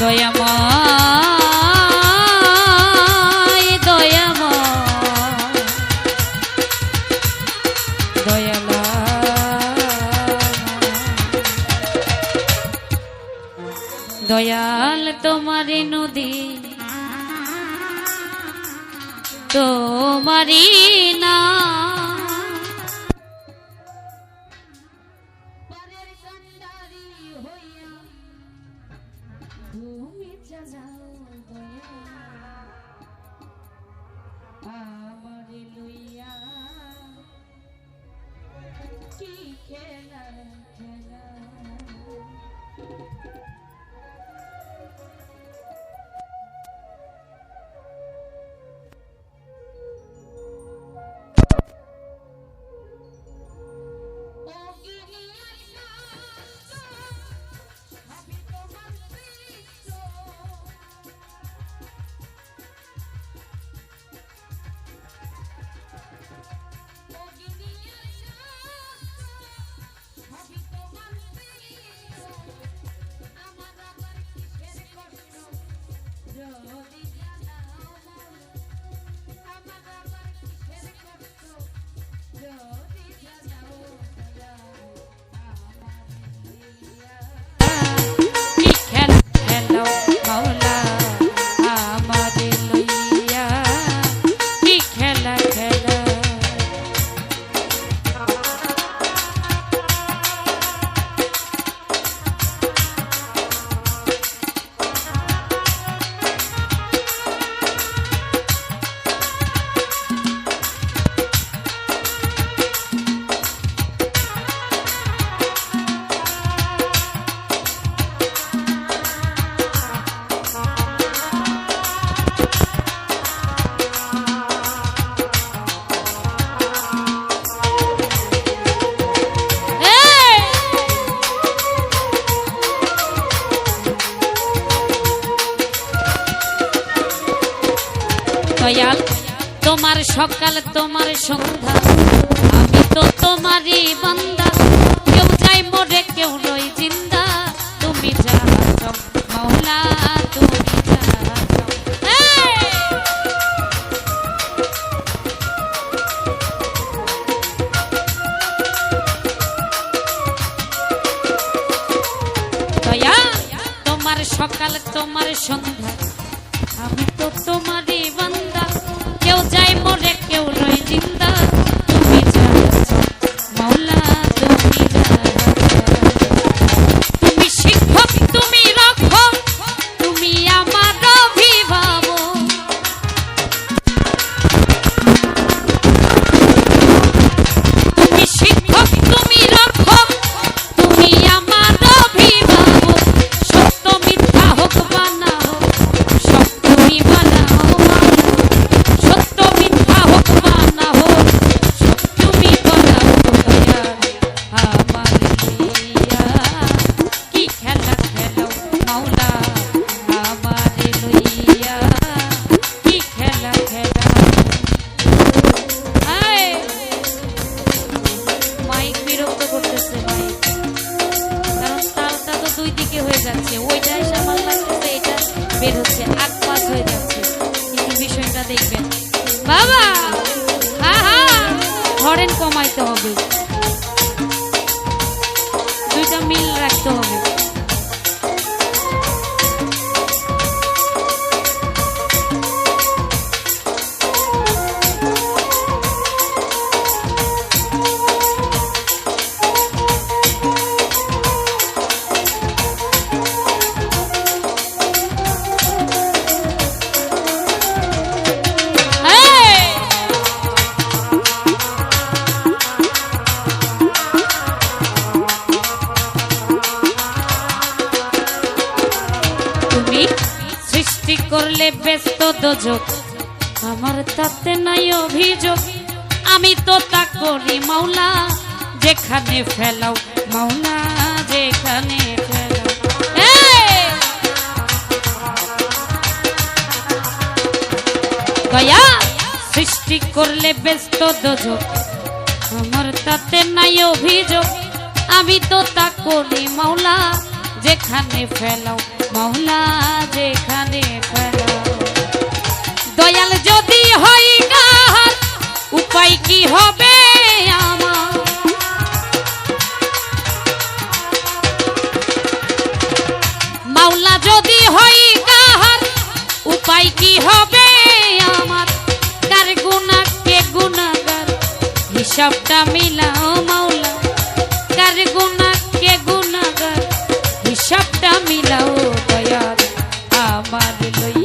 দয়াময় দয়াময় দয়ালা দয়াল তোমারি নদী তোমারি না আমারে লইয়া কি খেলা খেলা? সকাল তোমার সন্ধ্যা। আমি তো তোমারই বান্দা। কেউ যাই মরে, কেউ নই জিন্দা। তুমি যা! দয়া, তোমার সকাল তোমার সন্ধ্যা। আমি তো তোমারই বান্দা। যাচ্ছে, ওইটা সামাল লাগতেছে এটা বের হচ্ছে, আগ পাশ হয়ে যাচ্ছে। কিন্তু বিষয়টা দেখবেন, বাবা! হ্যাঁ হ্যাঁ হরেন কমাইতে হবে। সৃষ্টি করলে ব্যস্ত দোজক আমার তাতে নাই অভিযোগ। আমি তো তা করি মাওলা, যেখানে ফেলাও। মাওলা, যেখানে ফেলাও! দয়া, সৃষ্টি করলে ব্যস্ত দোজক আমার তাতে নাই অভিযোগ। আমি তো তা করি মাওলা, যেখানে ফেলাও। মাওলা যেখানে দয়াল যদি হই উপায় কি হবে আমার? যদি উপায় কি হবে আমার? কার গুণা মিলাও মাওলা। কার গুণা হিসাবটা মিলাও দয়াল আমার লইয়া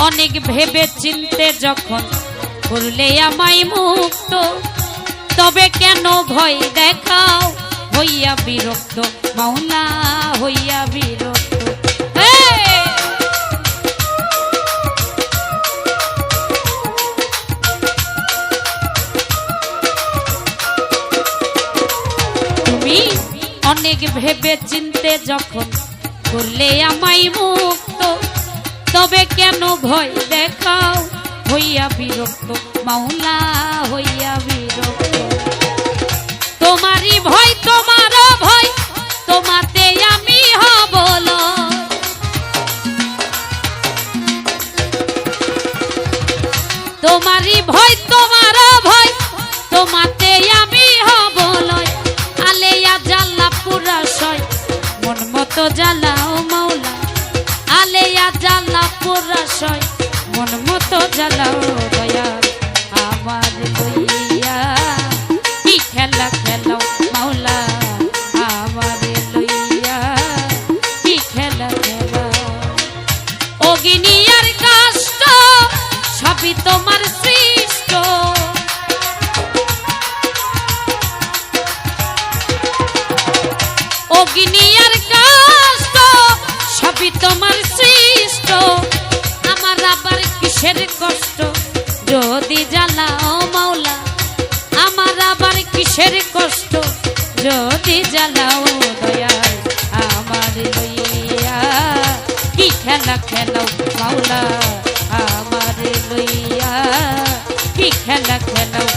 অনেক ভেবে চিনতে যখন করলে আমায় মুক্ত, তবে কেন ভয় দেখাও হইয়া বিরক্ত, মাওলা, হইয়া বিরক্ত! তুমি অনেক ভেবে চিনতে যখন করলে আমায় মুক্ত তবে কেন ভয় দেখাও? হইয়া বিরক্ত মাওলা হইয়া বিরক্ত। তোমারই ভয় তোমারও ভয়। জ্বালাও দয়াল আমার লইয়া। কি খেলা খেলাও মাওলা, আমার লইয়া। কি খেলা খেলাও অগিনিয়ার কষ্ট, সবই তোমার সৃষ্ট। অগ্নিয়ার যদি জ্বালাও মাওলা, আমার আবার কিসের কষ্ট? যদি জ্বালাও দয়াল আমার লইয়া, কি খেলা খেলাও মাওলা, আমার লইয়া, কি খেলা খেলাও